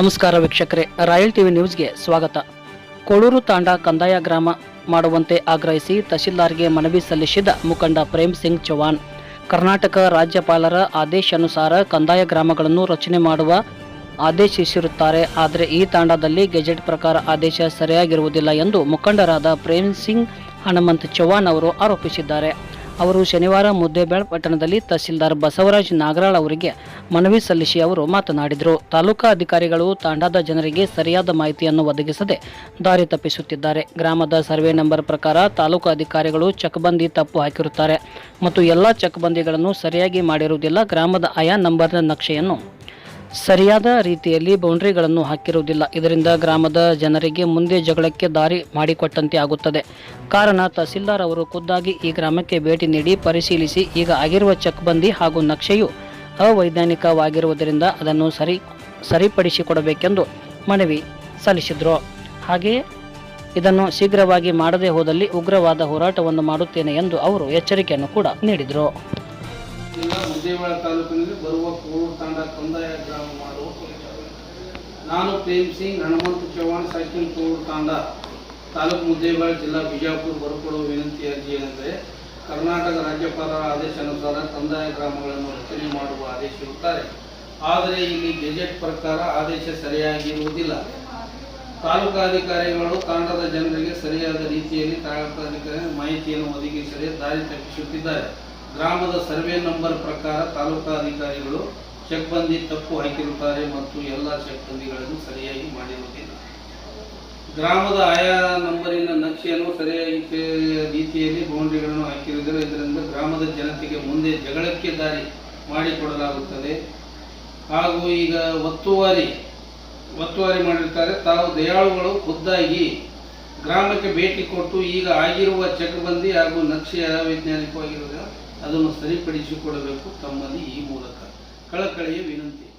ನಮಸ್ಕಾರ ವೀಕ್ಷಕರೇ, royal TV ನ್ಯೂಸ್ಗೆ ಸ್ವಾಗತ. ಕೊಳೂರು ತಾಂಡ ಕಂದಾಯ ಗ್ರಾಮ ಮಾಡುವಂತೆ ಆಗ್ರಹಿಸಿ ತಹಶೀಲ್ದಾರ್ಗೆ ಮನವಿ ಸಲ್ಲಿಸಿದ ಮುಖಂಡ ಪ್ರೇಮ್ ಸಿಂಗ್ ಚೌಹಾಣ್. ಕರ್ನಾಟಕ ರಾಜ್ಯಪಾಲರ ಆದೇಶಾನುಸಾರ ಕಂದಾಯ ಗ್ರಾಮಗಳನ್ನು ರಚನೆ ಮಾಡುವ ಆದೇಶಿಸಿರುತ್ತಾರೆ. ಆದರೆ ಈ ತಾಂಡದಲ್ಲಿ ಗೆಜೆಟ್ ಪ್ರಕಾರ ಆದೇಶ ಸರಿಯಾಗಿರುವುದಿಲ್ಲ ಎಂದು ಮುಖಂಡರಾದ ಪ್ರೇಮ್ ಸಿಂಗ್ ಹನುಮಂತ್ ಚೌಹಾಣ್ ಅವರು ಆರೋಪಿಸಿದ್ದಾರೆ. ಅವರು ಶನಿವಾರ ಮುದ್ದೇಬೇಳ್ ಪಟ್ಟಣದಲ್ಲಿ ತಹಸೀಲ್ದಾರ್ ಬಸವರಾಜ್ ನಾಗರಾಳ್ ಅವರಿಗೆ ಮನವಿ ಸಲ್ಲಿಸಿ ಅವರು ಮಾತನಾಡಿದರು. ತಾಲೂಕಾ ಅಧಿಕಾರಿಗಳು ತಾಂಡಾದ ಜನರಿಗೆ ಸರಿಯಾದ ಮಾಹಿತಿಯನ್ನು ಒದಗಿಸದೆ ದಾರಿ ತಪ್ಪಿಸುತ್ತಿದ್ದಾರೆ. ಗ್ರಾಮದ ಸರ್ವೆ ನಂಬರ್ ಪ್ರಕಾರ ತಾಲೂಕು ಅಧಿಕಾರಿಗಳು ಚಕ್ಬಂದಿ ತಪ್ಪು ಹಾಕಿರುತ್ತಾರೆ. ಮತ್ತು ಎಲ್ಲ ಚಕ್ಬಂದಿಗಳನ್ನು ಸರಿಯಾಗಿ ಮಾಡಿರುವುದಿಲ್ಲ. ಗ್ರಾಮದ ಆಯಾ ನಂಬರ್ನ ನಕ್ಷೆಯನ್ನು ಸರಿಯಾದ ರೀತಿಯಲ್ಲಿ ಬೌಂಡ್ರಿಗಳನ್ನು ಹಾಕಿರುವುದಿಲ್ಲ. ಇದರಿಂದ ಗ್ರಾಮದ ಜನರಿಗೆ ಮುಂದೆ ಜಗಳಕ್ಕೆ ದಾರಿ ಮಾಡಿಕೊಟ್ಟಂತೆ ಆಗುತ್ತದೆ. ಕಾರಣ, ತಹಸೀಲ್ದಾರ್ ಅವರು ಖುದ್ದಾಗಿ ಈ ಗ್ರಾಮಕ್ಕೆ ಭೇಟಿ ನೀಡಿ ಪರಿಶೀಲಿಸಿ ಈಗ ಆಗಿರುವ ಚಕ್ಬಂದಿ ಹಾಗೂ ನಕ್ಷೆಯು ಅವೈಜ್ಞಾನಿಕವಾಗಿರುವುದರಿಂದ ಅದನ್ನು ಸರಿ, ಸರಿಪಡಿಸಿಕೊಡಬೇಕೆಂದು ಮನವಿ ಸಲ್ಲಿಸಿದರು. ಹಾಗೆಯೇ ಇದನ್ನು ಶೀಘ್ರವಾಗಿ ಮಾಡದೇ ಹೋದಲ್ಲಿ ಉಗ್ರವಾದ ಹೋರಾಟವನ್ನು ಮಾಡುತ್ತೇನೆ ಎಂದು ಅವರು ಎಚ್ಚರಿಕೆಯನ್ನು ಕೂಡ ನೀಡಿದರು. ಜಿಲ್ಲಾ ಮುದ್ದೇಬೇಳ ತಾಲೂಕಿನಲ್ಲಿ ಬರುವ ಕೋಳೂರು ತಾಂಡ ಕಂದಾಯ ಗ್ರಾಮ ಮಾಡುವ ನಾನು ಪ್ರೇಮ್ ಸಿಂಗ್ ಹನುಮಂತ ಚೌಹಾಣ್ ಸೈಕಲ್ ಕೋಳೂರು ತಾಂಡ. ತಾಲೂಕು ಮುದ್ದೇವಾಡ ಜಿಲ್ಲಾ ಬಿಜಾಪುರ ಬರಕೊಡುವ ವಿನಂತಿ ಅರ್ಜಿ ಏನೆಂದರೆ, ಕರ್ನಾಟಕ ರಾಜ್ಯಪಾಲರ ಆದೇಶಾನುಸಾರ ಕಂದಾಯ ಗ್ರಾಮಗಳನ್ನು ರಚನೆ ಮಾಡುವ ಆದೇಶ ಇರುತ್ತಾರೆ. ಆದರೆ ಇಲ್ಲಿ ಗೆಜೆಟ್ ಪ್ರಕಾರ ಆದೇಶ ಸರಿಯಾಗಿರುವುದಿಲ್ಲ. ತಾಲೂಕಾಧಿಕಾರಿಗಳು ತಾಂಡದ ಜನರಿಗೆ ಸರಿಯಾದ ರೀತಿಯಲ್ಲಿ ತಾಲೂಕಾಧಿಕಾರಿ ಮಾಹಿತಿಯನ್ನು ಒದಗಿಸದೆ ದಾರಿ ತಪ್ಪಿಸುತ್ತಿದ್ದಾರೆ. ಗ್ರಾಮದ ಸರ್ವೆ ನಂಬರ್ ಪ್ರಕಾರ ತಾಲೂಕಾಧಿಕಾರಿಗಳು ಚೆಕ್ಬಂದಿ ತಪ್ಪು ಹಾಕಿರುತ್ತಾರೆ ಮತ್ತು ಎಲ್ಲ ಚೆಕ್ಬಂದಿಗಳನ್ನು ಸರಿಯಾಗಿ ಮಾಡಿರುವುದಿಲ್ಲ. ಗ್ರಾಮದ ಆಯಾ ನಂಬರಿನ ನಕ್ಷೆಯನ್ನು ಸರಿಯಾಗಿ ರೀತಿಯಲ್ಲಿ ಬೌಂಡ್ರಿಗಳನ್ನು ಹಾಕಿರುವುದಿಲ್ಲ. ಇದರಿಂದ ಗ್ರಾಮದ ಜನತೆಗೆ ಮುಂದೆ ಜಗಳಕ್ಕೆ ದಾರಿ ಮಾಡಿಕೊಡಲಾಗುತ್ತದೆ. ಹಾಗೂ ಈಗ ಒತ್ತುವಾರಿ ಒತ್ತುವಾರಿ ಮಾಡಿರ್ತಾರೆ ತಾವು ದಯಾಳುಗಳು ಖುದ್ದಾಗಿ ಗ್ರಾಮಕ್ಕೆ ಭೇಟಿ ಕೊಟ್ಟು ಈಗ ಆಗಿರುವ ಚಕ್ಬಂದಿ ಹಾಗೂ ನಕ್ಷೆ ಅವೈಜ್ಞಾನಿಕವಾಗಿರುವುದಿಲ್ಲ ಅದನ್ನು ಸರಿಪಡಿಸಿಕೊಳ್ಳಬೇಕು ತಮ್ಮಲ್ಲಿ ಈ ಮೂಲಕ. ಕಳಕಳಿಯ ವಿನಂತಿ.